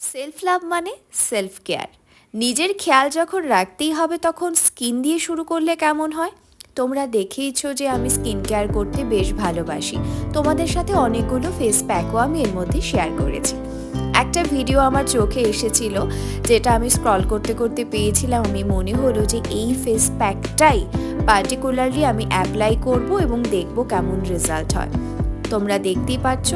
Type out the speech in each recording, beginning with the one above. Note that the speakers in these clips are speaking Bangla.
সেলফ লাভ মানে সেলফ কেয়ার নিজের খেয়াল যখন রাখতেই হবে তখন স্কিন দিয়ে শুরু করলে কেমন হয়? তোমরা দেখেইছো যে আমি স্কিন কেয়ার করতে বেশ ভালোবাসি। তোমাদের সাথে অনেকগুলো ফেস প্যাকও আমি এর মধ্যে শেয়ার করেছি। একটা ভিডিও আমার চোখে এসেছিল, যেটা আমি স্ক্রল করতে করতে পেয়েছিলাম। আমি মনে হলো যে এই ফেস প্যাকটাই পার্টিকুলারলি আমি অ্যাপ্লাই করব এবং দেখব কেমন রেজাল্ট হয়। তোমরা দেখতেই পাচ্ছ।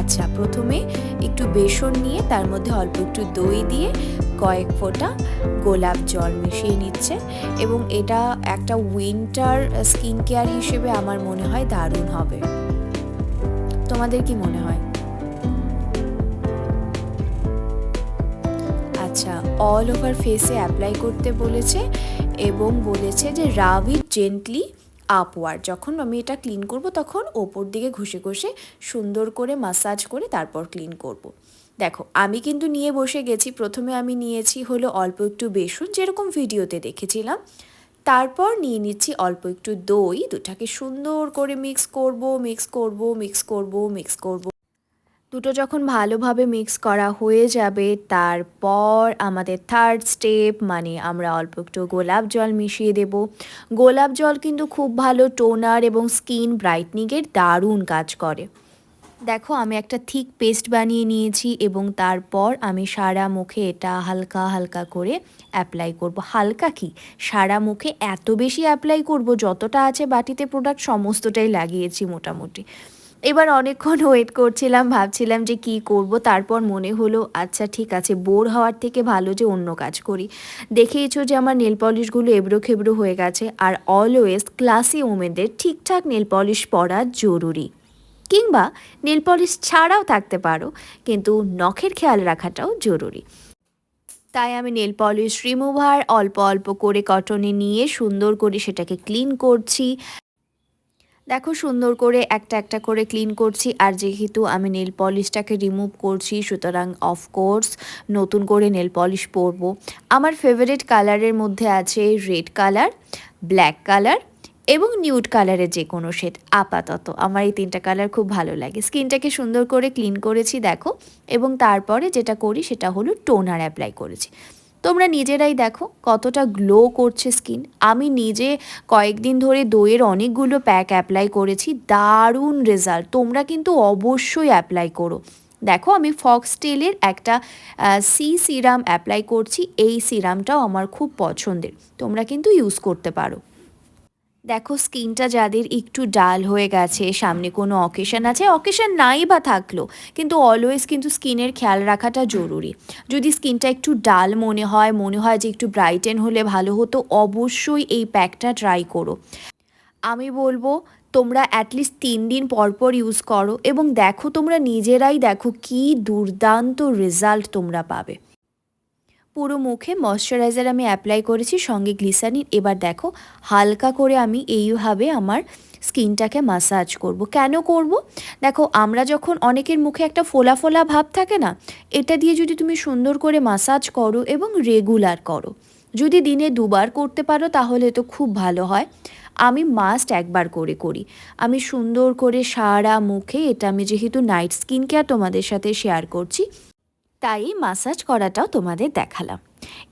আচ্ছা প্রথমে একটু বেসন নিয়ে তার মধ্যে অল্প একটু দই দিয়ে কয়েক ফোঁটা গোলাপ জল মিশিয়ে নিচ্ছে এবং এটা একটা উইন্টার স্কিন কেয়ার হিসেবে আমার মনে হয় দারুণ হবে। তোমাদের কি মনে হয়? আচ্ছা অল ওভার ফেসে অ্যাপ্লাই করতে বলেছে এবং বলেছে যে ইট জেন্টলি আপওয়ার্ড যখন আমি এটা ক্লিন করব, তখন ওপর দিকে ঘষে ঘষে সুন্দর করে মাসাজ করে তারপর ক্লিন করব। দেখো, আমি কিন্তু নিয়ে বসে গেছি। প্রথমে আমি নিয়েছি হলো অল্প একটু বেসন, যেরকম ভিডিওতে দেখেছিলাম। তারপর নিয়ে নিচ্ছি অল্প একটু দই। দুটাকে সুন্দর করে মিক্স করব মিক্স করব মিক্স করব মিক্স করব। দুটো যখন ভালোভাবে মিক্স করা হয়ে যাবে, তারপর আমাদের থার্ড স্টেপ মানে আমরা অল্প একটু গোলাপ জল মিশিয়ে দেব। গোলাপ জল কিন্তু খুব ভালো টোনার এবং স্কিন ব্রাইটনিংয়ের দারুণ কাজ করে। দেখো, আমি একটা থিক পেস্ট বানিয়ে নিয়েছি এবং তারপর আমি সারা মুখে এটা হালকা হালকা করে অ্যাপ্লাই করব। হালকা কি? সারা মুখে এত বেশি অ্যাপ্লাই করব, যতটা আছে বাটিতে প্রোডাক্ট সমস্তটাই লাগিয়েছি মোটামুটি। এবার অনেকক্ষণ ওয়েট করছিলাম, ভাবছিলাম যে কি করব। তারপর মনে হলো আচ্ছা ঠিক আছে বোর হওয়ার থেকে ভালো যে অন্য কাজ করি। দেখেইছো যে আমার নেল পলিশগুলো এবড়ো খেবড়ো হয়ে গেছে, আর অলওয়েজ ক্লাসি ওমেনদের ঠিকঠাক নেল পলিশ পরা জরুরি। কিংবা নেল পলিশ ছাড়াও থাকতে পারো, কিন্তু নখের খেয়াল রাখাটাও জরুরি। তাই আমি নেল পলিশ রিমুভার অল্প অল্প করে কটনে নিয়ে সুন্দর করে সেটাকে ক্লিন করছি। দেখো সুন্দর করে একটা একটা করে ক্লিন করছি, আর যেহেতু আমি নেল পলিশটাকে রিমুভ করছি, সুতরাং অফকোর্স নতুন করে নেল পলিশ পরবো। আমার ফেভারিট কালারের মধ্যে আছে রেড কালার ব্ল্যাক কালার এবং নিউড কালারের যে কোনো শেড আপাতত। আমার এই তিনটা কালার খুব ভালো লাগে। স্কিনটাকে সুন্দর করে ক্লিন করেছি, দেখো। এবং তারপরে যেটা করি, সেটা হলো টোনার অ্যাপ্লাই করেছি। তোমরা নিজেরাই দেখো কতটা গ্লো করছে স্কিন আমি নিজে কয়েকদিন ধরে দইয়ের অনেকগুলো প্যাক অ্যাপ্লাই করেছি, দারুণ রেজাল্ট তোমরা কিন্তু অবশ্যই অ্যাপ্লাই করো। দেখো আমি ফক্স টেলের একটা সি সিরাম অ্যাপ্লাই করছি, এই সিরামটাও আমার খুব পছন্দের। তোমরা কিন্তু ইউজ করতে পারো। দেখো, স্কিনটা যাদের একটু ডাল হয়ে গেছে, সামনে কোনো অকেশন আছে অকেশন নাই বা থাকল, কিন্তু অলওয়েজ কিন্তু স্কিনের খেয়াল রাখাটা জরুরি। যদি স্কিনটা একটু ডাল মনে হয় মনে হয় যে একটু ব্রাইটেন হলে ভালো হতো, অবশ্যই এই প্যাকটা ট্রাই করো। আমি বলব, তোমরা অ্যাটলিস্ট তিন দিন পর পর ইউজ করো এবং দেখো তোমরা নিজেরাই দেখো কি দুর্দান্ত রেজাল্ট তোমরা পাবে। পুরো মুখে ময়শ্চারাইজার আমি অ্যাপ্লাই করেছি, সঙ্গে গ্লিসারিন এবার দেখো, হালকা করে আমি এইভাবে আমার স্কিনটাকে মাসাজ করব। কেন করব? দেখো, আমরা যখন অনেকের মুখে একটা ফোলা ফোলা ভাব থাকে না, এটা দিয়ে যদি তুমি সুন্দর করে মাসাজ করো এবং রেগুলার করো। যদি দিনে দুবার করতে পারো, তাহলে তো খুব ভালো হয়। আমি মাস্ট একবার করে করি। আমি সুন্দর করে সারা মুখে, এটা আমি যেহেতু নাইট স্কিন কেয়ার তোমাদের সাথে শেয়ার করছি তাই মাসাজ করাটাও তোমাদের দেখালাম।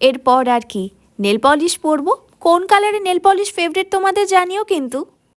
এরপর আর কি নেল পলিশ পরবো? কোন কালারের নেল পলিশ ফেভারিট তোমাদের জানিও কিন্তু।